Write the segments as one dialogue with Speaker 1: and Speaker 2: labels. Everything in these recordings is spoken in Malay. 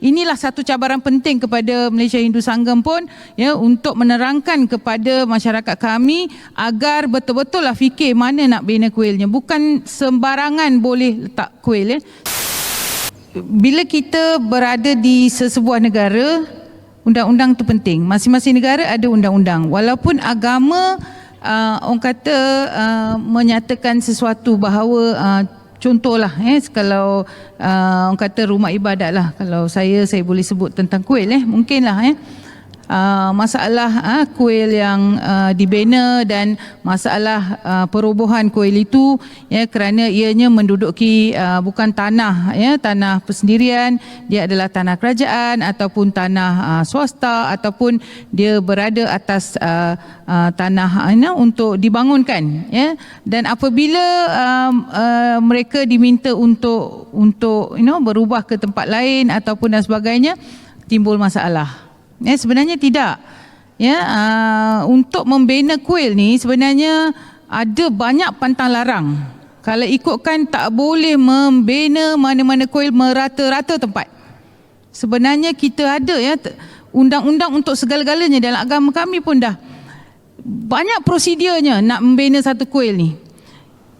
Speaker 1: Inilah satu cabaran penting kepada Malaysia Hindu Sanggam pun ya untuk menerangkan kepada masyarakat kami agar betul-betul lah fikir mana nak bina kuilnya bukan sembarangan boleh letak kuil ya. Bila kita berada di sesebuah negara undang-undang tu penting. Masing-masing negara ada undang-undang. Walaupun agama uh, orang kata uh, menyatakan sesuatu bahawa uh, contohlah eh kalau uh, orang kata rumah ibadat lah. Kalau saya saya boleh sebut tentang kuil eh. Mungkinlah eh Uh, masalah uh, kuil yang uh, dibina dan masalah uh, perobohan kuil itu ya kerana ianya menduduki uh, bukan tanah ya tanah persendirian. Dia adalah tanah kerajaan ataupun tanah uh, swasta ataupun dia berada atas uh, uh, tanah uh, untuk dibangunkan ya. Dan apabila uh, uh, mereka diminta untuk untuk you know berubah ke tempat lain ataupun dan sebagainya timbul masalah Ya sebenarnya tidak. Ya uh, untuk membina kuil ni sebenarnya ada banyak pantang larang. Kalau ikutkan tak boleh membina mana-mana kuil merata-rata tempat. Sebenarnya kita ada ya undang-undang untuk segala-galanya dalam agama kami pun dah banyak prosedurnya nak membina satu kuil ni.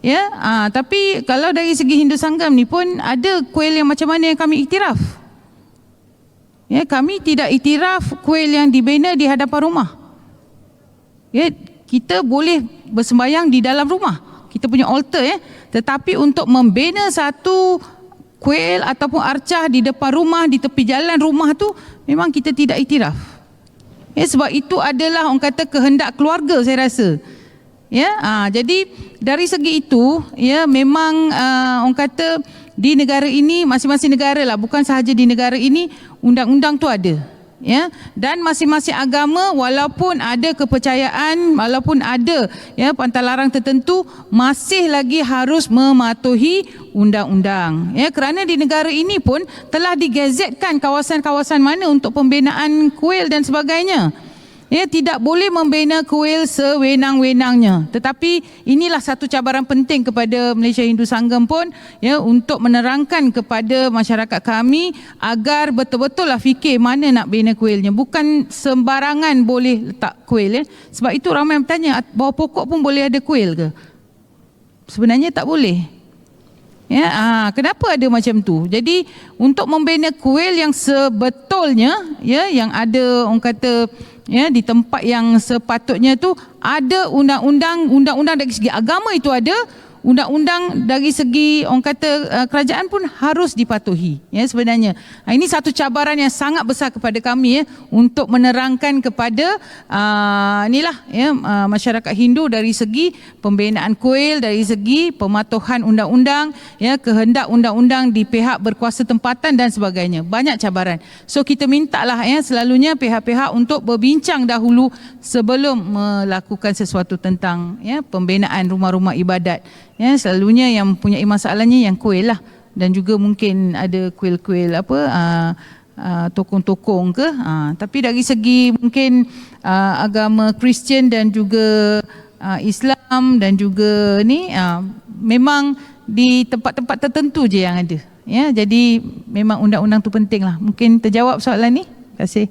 Speaker 1: Ya, uh, tapi kalau dari segi Hindu Sanggam ni pun ada kuil yang macam mana yang kami iktiraf. Ya, kami tidak iktiraf kuil yang dibina di hadapan rumah. Ya, kita boleh bersembayang di dalam rumah. Kita punya altar ya. Tetapi untuk membina satu kuil ataupun arcah di depan rumah, di tepi jalan rumah tu memang kita tidak iktiraf. Ya, sebab itu adalah orang kata kehendak keluarga saya rasa. Ya, ha, jadi dari segi itu ya memang uh, orang kata di negara ini masing-masing negara lah bukan sahaja di negara ini undang-undang tu ada ya. Dan masing-masing agama walaupun ada kepercayaan walaupun ada ya pantalarang tertentu masih lagi harus mematuhi undang-undang ya. Kerana di negara ini pun telah digazetkan kawasan-kawasan mana untuk pembinaan kuil dan sebagainya Ya, tidak boleh membina kuil sewenang-wenangnya. Tetapi inilah satu cabaran penting kepada Malaysia Hindu Sanggam pun ya untuk menerangkan kepada masyarakat kami agar betul-betul lah fikir mana nak bina kuilnya. Bukan sembarangan boleh letak kuil ya. Sebab itu ramai yang bertanya bawah pokok pun boleh ada kuil ke? Sebenarnya tak boleh. Ya, aa, kenapa ada macam tu? Jadi untuk membina kuil yang sebetulnya ya yang ada orang kata ya di tempat yang sepatutnya tu ada undang-undang undang-undang dari segi agama itu ada undang-undang dari segi orang kata uh, kerajaan pun harus dipatuhi. Ya sebenarnya. Ha, ini satu cabaran yang sangat besar kepada kami ya untuk menerangkan kepada uh, inilah ya uh, masyarakat Hindu dari segi pembinaan kuil dari segi pematuhan undang-undang ya kehendak undang-undang di pihak berkuasa tempatan dan sebagainya. Banyak cabaran. So kita mintalah ya selalunya pihak-pihak untuk berbincang dahulu sebelum melakukan sesuatu tentang ya pembinaan rumah-rumah ibadat Ya, selalunya yang punya masalahnya yang kuil lah dan juga mungkin ada kuil-kuil apa uh, uh, tokong-tokong ke. Uh, tapi dari segi mungkin uh, agama Kristian dan juga uh, Islam dan juga ni uh, memang di tempat-tempat tertentu je yang ada. Ya, jadi memang undang-undang tu penting lah. Mungkin terjawab soalan ni. Terima kasih.